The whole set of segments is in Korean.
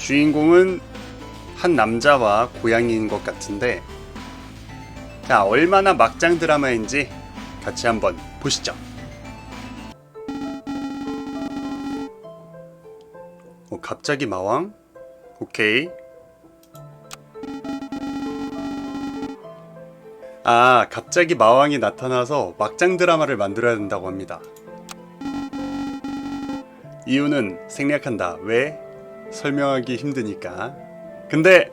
주인공은 한 남자와 고양이인 것 같은데 자 얼마나 막장 드라마인지 같이 한번 보시죠. 어, 갑자기 마왕? 오케이. 아, 갑자기 마왕이 나타나서 막장 드라마를 만들어야 된다고 합니다. 이유는 생략한다. 왜? 설명하기 힘드니까. 근데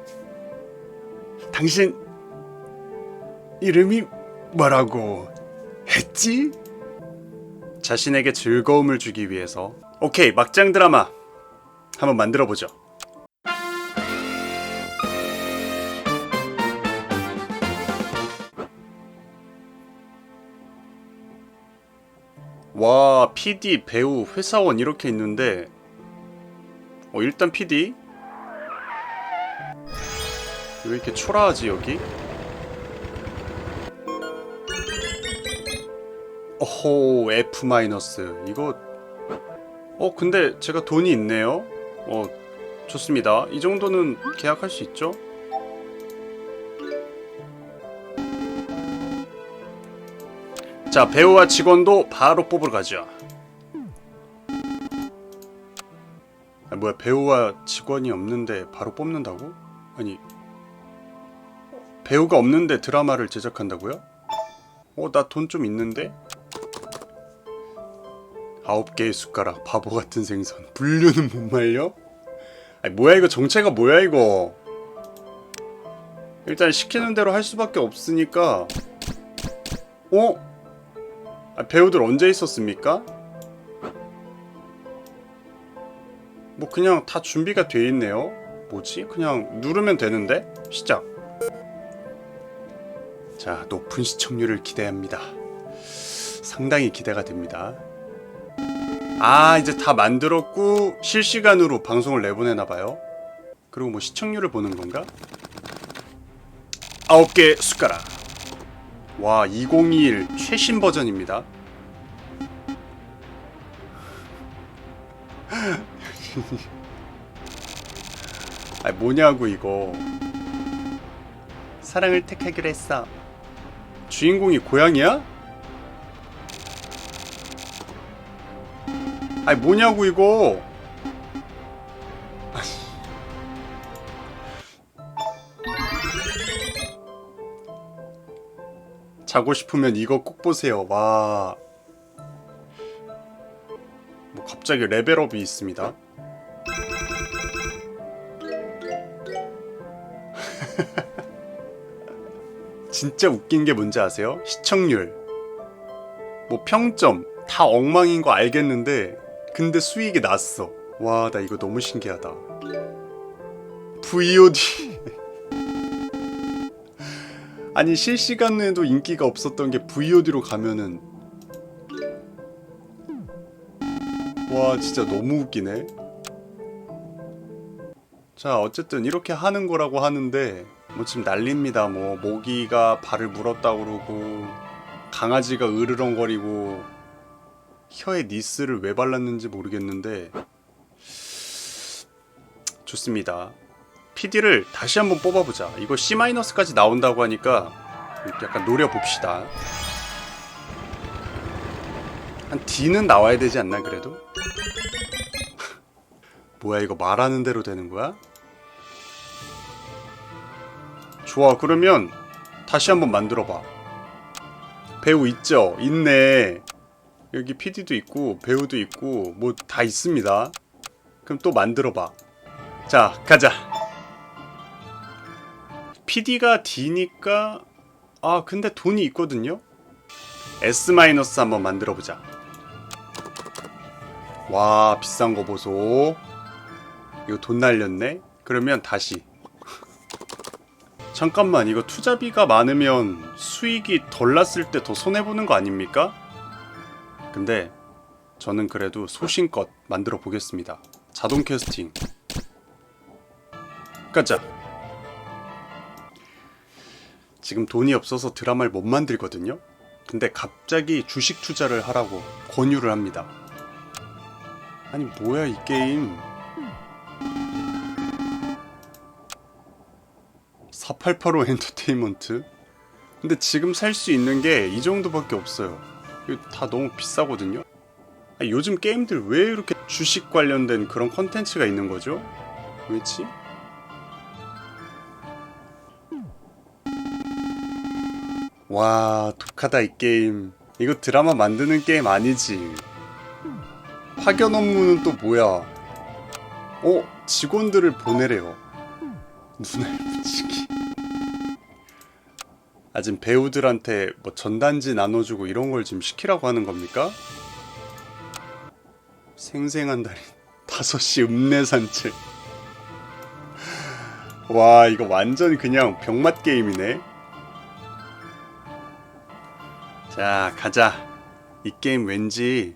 당신 이름이 뭐라고 했지? 자신에게 즐거움을 주기 위해서 오케이 막장 드라마 한번 만들어 보죠. 와, PD, 배우, 회사원 이렇게 있는데 어, 일단 PD 왜 이렇게 초라하지 여기? 어호 F 마이너스. 이거 어 근데 제가 돈이 있네요. 어 좋습니다. 이 정도는 계약할 수 있죠? 자 배우와 직원도 바로 뽑으러 가죠 아, 뭐야 배우와 직원이 없는데 바로 뽑는다고? 아니 배우가 없는데 드라마를 제작한다고요? 어 나 돈 좀 있는데? 아홉 개의 숟가락 바보 같은 생선 분류는 못 말려? 아니 뭐야 이거 정체가 뭐야 이거 일단 시키는 대로 할 수밖에 없으니까 어? 아, 배우들 언제 있었습니까? 뭐 그냥 다 준비가 돼 있네요. 뭐지? 그냥 누르면 되는데? 시작. 자, 높은 시청률을 기대합니다. 상당히 기대가 됩니다. 아, 이제 다 만들었고 실시간으로 방송을 내보내나 봐요. 그리고 뭐 시청률을 보는 건가? 아홉 개 숟가락. 와, 2021 최신 버전입니다. 아 뭐냐고 이거. 사랑을 택하기로 했어. 주인공이 고양이야? 아니 뭐냐고 이거. 자고 싶으면 이거 꼭 보세요. 와. 뭐 갑자기 레벨업이 있습니다. 진짜 웃긴 게 뭔지 아세요? 시청률. 뭐 평점 다 엉망인 거 알겠는데 근데 수익이 났어. 와, 나 이거 너무 신기하다. VOD. 아니 실시간에도 인기가 없었던 게 VOD로 가면은 와 진짜 너무 웃기네 자 어쨌든 이렇게 하는 거라고 하는데 뭐 지금 난립니다 뭐 모기가 발을 물었다 그러고 강아지가 으르렁거리고 혀에 니스를 왜 발랐는지 모르겠는데 좋습니다 PD를 다시 한번 뽑아보자 이거 C-까지 나온다고 하니까 약간 노려봅시다 한 D는 나와야 되지 않나 그래도? 뭐야 이거 말하는 대로 되는 거야? 좋아. 그러면 다시 한번 만들어 봐. 배우 있죠? 있네. 여기 PD도 있고 배우도 있고 뭐 다 있습니다. 그럼 또 만들어 봐 자 가자. PD가 D니까 아 근데 돈이 있거든요? S- 한번 만들어 보자. 와 비싼 거 보소. 이거 돈 날렸네? 그러면 다시 잠깐만 이거 투자비가 많으면 수익이 덜 났을 때 더 손해보는 거 아닙니까? 근데 저는 그래도 소신껏 만들어 보겠습니다. 자동 캐스팅. 가자 지금 돈이 없어서 드라마를 못 만들거든요. 근데 갑자기 주식 투자를 하라고 권유를 합니다. 아니 뭐야 이 게임 4885 엔터테인먼트. 근데 지금 살 수 있는 게 이 정도밖에 없어요. 다 너무 비싸거든요. 아니, 요즘 게임들 왜 이렇게 주식 관련된 그런 컨텐츠가 있는 거죠? 왜지? 와, 독하다 이 게임. 이거 드라마 만드는 게임 아니지? 파견 업무는 또 뭐야? 어, 직원들을 보내래요. 눈알 붙이기. 아, 지금 배우들한테 뭐 전단지 나눠주고 이런 걸 지금 시키라고 하는 겁니까? 생생한 달인 5시 읍내 산책. 와, 이거 완전 그냥 병맛 게임이네. 자, 가자. 이 게임 왠지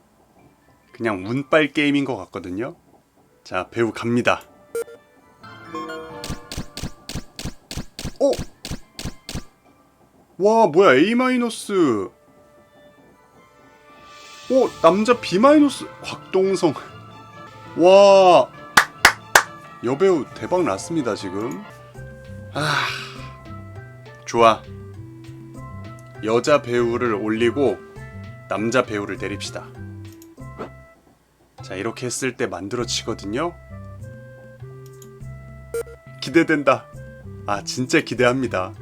그냥 운빨 게임인 것 같거든요. 자, 배우 갑니다. 와, 뭐야, A 마이너스. 어, 남자 B 마이너스. 곽동성. 와. 여배우 대박 났습니다, 지금. 아. 좋아. 여자 배우를 올리고 남자 배우를 내립시다. 자, 이렇게 했을 때 만들어지거든요. 기대된다. 아, 진짜 기대합니다.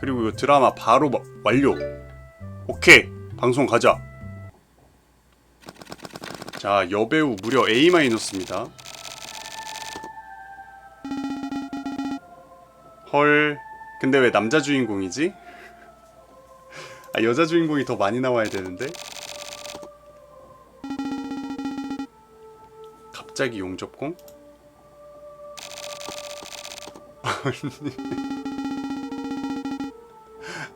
그리고 이거 드라마 바로 마- 완료. 오케이. 방송 가자. 자, 여배우 무려 A-입니다. 헐. 근데 왜 남자 주인공이지? 아, 여자 주인공이 더 많이 나와야 되는데. 갑자기 용접공?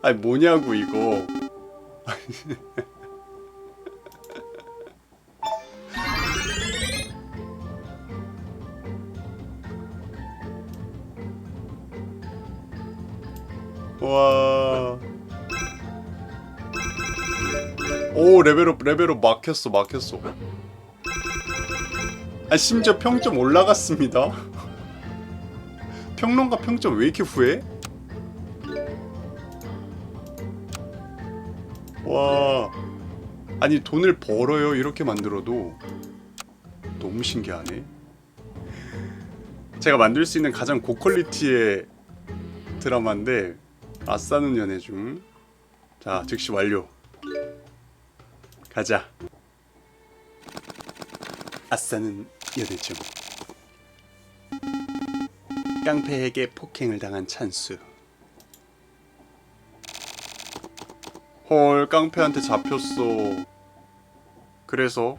아니 뭐냐고 이거. 와. 오 레벨업 레벨업 막혔어 막혔어. 아 심지어 평점 올라갔습니다. 평론가 평점 왜 이렇게 후해? 와 아니 돈을 벌어요 이렇게 만들어도 너무 신기하네. 제가 만들 수 있는 가장 고퀄리티의 드라마인데 아싸는 연애 중. 자 즉시 완료. 가자. 아싸는 연애 중. 깡패에게 폭행을 당한 찬수. 헐, 깡패한테 잡혔어. 그래서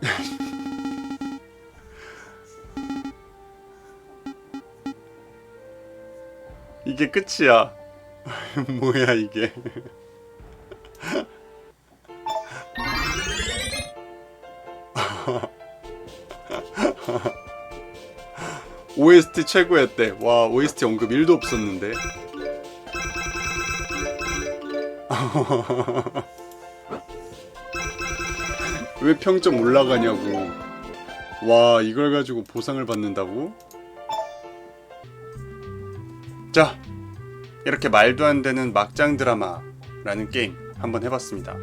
이게 끝이야. 뭐야 이게? OST 최고였대. 와, OST 언급 1도 없었는데. 왜 평점 올라가냐고. 와, 이걸 가지고 보상을 받는다고? 자, 이렇게 말도 안 되는 막장 드라마라는 게임 한번 해봤습니다.